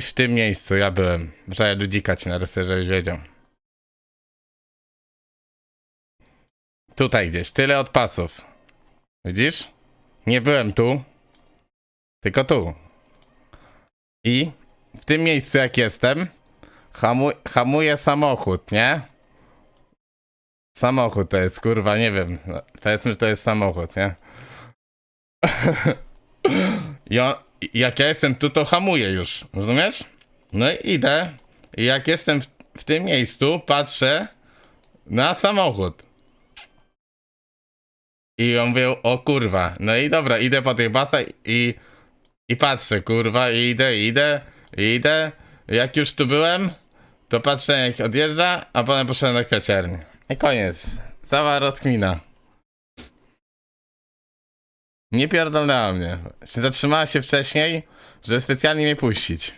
W tym miejscu ja byłem. Że ludzika ci narysuję, żebyś wiedział. Tutaj gdzieś, tyle od pasów. Widzisz? Nie byłem tu, tylko tu. I w tym miejscu jak jestem, hamu hamuje samochód, nie? Samochód to jest, kurwa, nie wiem. Powiedzmy, że to jest samochód, nie? I on, jak ja jestem tu, to hamuję już, rozumiesz? No i idę. I jak jestem w, w tym miejscu, patrzę na samochód. I on mówił, o kurwa. No i dobra, idę po tych basach i, i patrzę, kurwa, i idę, idę, idę. Jak już tu byłem, to patrzę jak odjeżdża, a potem poszedłem do kwiaciarni. I koniec. Cała rozkmina. Nie pierdolnęła mnie. Zatrzymała się wcześniej, żeby specjalnie mnie puścić.